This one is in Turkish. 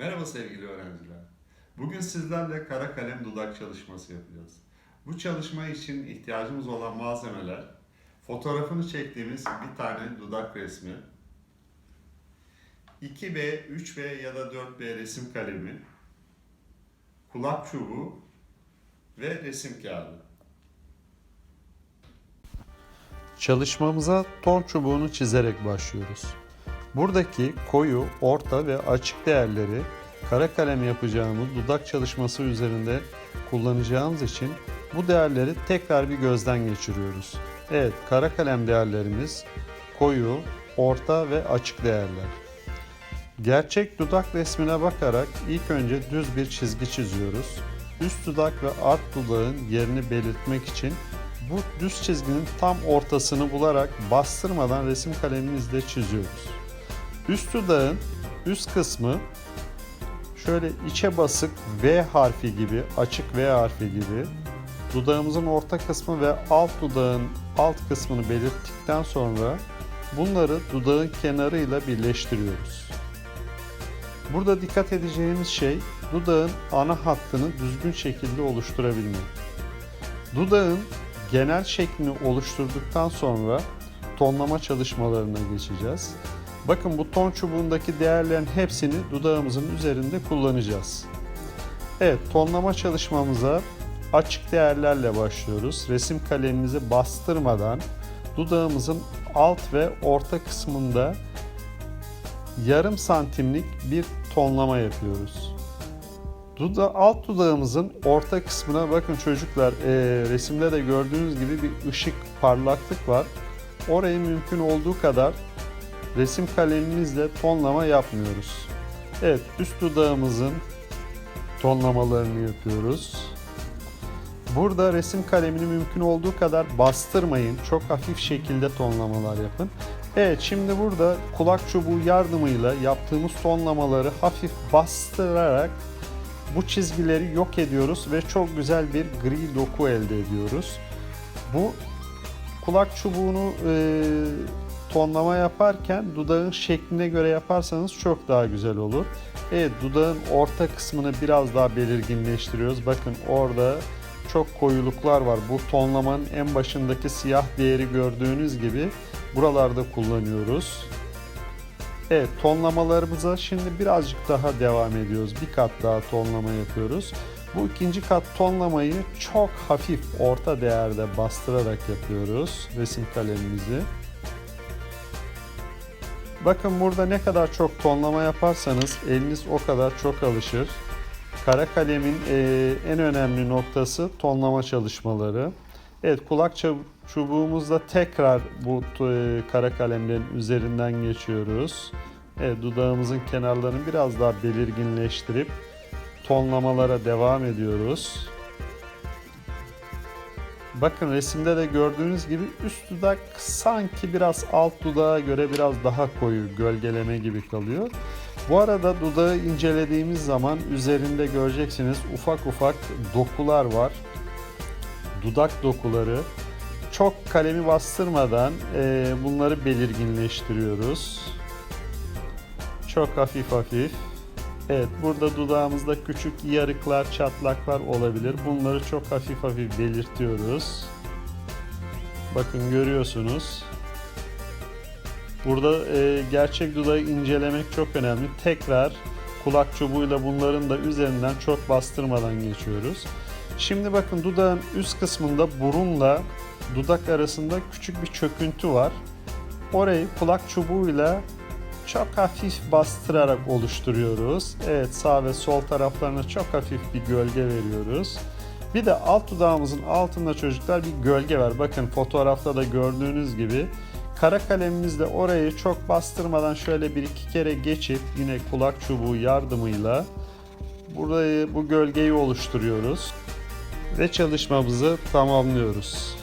Merhaba sevgili öğrenciler. Bugün sizlerle kara kalem dudak çalışması yapacağız. Bu çalışma için ihtiyacımız olan malzemeler fotoğrafını çektiğimiz bir tane dudak resmi, 2B, 3B ya da 4B resim kalemi, kulak çubuğu ve resim kağıdı. Çalışmamıza ton çubuğunu çizerek başlıyoruz. Buradaki koyu, orta ve açık değerleri kara kalem yapacağımız dudak çalışması üzerinde kullanacağımız için bu değerleri tekrar bir gözden geçiriyoruz. Evet, kara kalem değerlerimiz koyu, orta ve açık değerler. Gerçek dudak resmine bakarak ilk önce düz bir çizgi çiziyoruz. Üst dudak ve alt dudağın yerini belirtmek için bu düz çizginin tam ortasını bularak bastırmadan resim kalemimizle çiziyoruz. Üst dudağın üst kısmı şöyle içe basık V harfi gibi, açık V harfi gibi dudağımızın orta kısmı ve alt dudağın alt kısmını belirttikten sonra bunları dudağın kenarıyla birleştiriyoruz. Burada dikkat edeceğimiz şey dudağın ana hattını düzgün şekilde oluşturabilmek. Dudağın genel şeklini oluşturduktan sonra tonlama çalışmalarına geçeceğiz. Bakın bu ton çubuğundaki değerlerin hepsini dudağımızın üzerinde kullanacağız. Evet tonlama çalışmamıza açık değerlerle başlıyoruz. Resim kalemimizi bastırmadan dudağımızın alt ve orta kısmında yarım santimlik bir tonlama yapıyoruz. Duda, alt dudağımızın orta kısmına bakın çocuklar e, resimde de gördüğünüz gibi bir ışık parlaklık var. Orayı mümkün olduğu kadar resim kalemimizle tonlama yapmıyoruz. Evet üst dudağımızın tonlamalarını yapıyoruz. Burada resim kalemini mümkün olduğu kadar bastırmayın. Çok hafif şekilde tonlamalar yapın. Evet şimdi burada kulak çubuğu yardımıyla yaptığımız tonlamaları hafif bastırarak bu çizgileri yok ediyoruz ve çok güzel bir gri doku elde ediyoruz. Bu kulak çubuğunu e, tonlama yaparken dudağın şekline göre yaparsanız çok daha güzel olur. Evet dudağın orta kısmını biraz daha belirginleştiriyoruz. Bakın orada çok koyuluklar var. Bu tonlamanın en başındaki siyah değeri gördüğünüz gibi buralarda kullanıyoruz. Evet tonlamalarımıza şimdi birazcık daha devam ediyoruz. Bir kat daha tonlama yapıyoruz. Bu ikinci kat tonlamayı çok hafif orta değerde bastırarak yapıyoruz resim kalemimizi. Bakın burada ne kadar çok tonlama yaparsanız eliniz o kadar çok alışır. Kara kalemin e, en önemli noktası tonlama çalışmaları. Evet kulak çubuğumuzla tekrar bu e, kara kalemlerin üzerinden geçiyoruz. Evet dudağımızın kenarlarını biraz daha belirginleştirip tonlamalara devam ediyoruz. Bakın resimde de gördüğünüz gibi üst dudak sanki biraz alt dudağa göre biraz daha koyu gölgeleme gibi kalıyor. Bu arada dudağı incelediğimiz zaman üzerinde göreceksiniz ufak ufak dokular var. Dudak dokuları. Çok kalemi bastırmadan e, bunları belirginleştiriyoruz. Çok hafif hafif. Evet burada dudağımızda küçük yarıklar, çatlaklar olabilir. Bunları çok hafif hafif belirtiyoruz. Bakın görüyorsunuz. Burada e, gerçek dudağı incelemek çok önemli. Tekrar kulak çubuğuyla bunların da üzerinden çok bastırmadan geçiyoruz. Şimdi bakın dudağın üst kısmında burunla dudak arasında küçük bir çöküntü var. Orayı kulak çubuğuyla çok hafif bastırarak oluşturuyoruz. Evet sağ ve sol taraflarına çok hafif bir gölge veriyoruz. Bir de alt dudağımızın altında çocuklar bir gölge var. Bakın fotoğrafta da gördüğünüz gibi kara kalemimizle orayı çok bastırmadan şöyle bir iki kere geçip yine kulak çubuğu yardımıyla burayı bu gölgeyi oluşturuyoruz ve çalışmamızı tamamlıyoruz.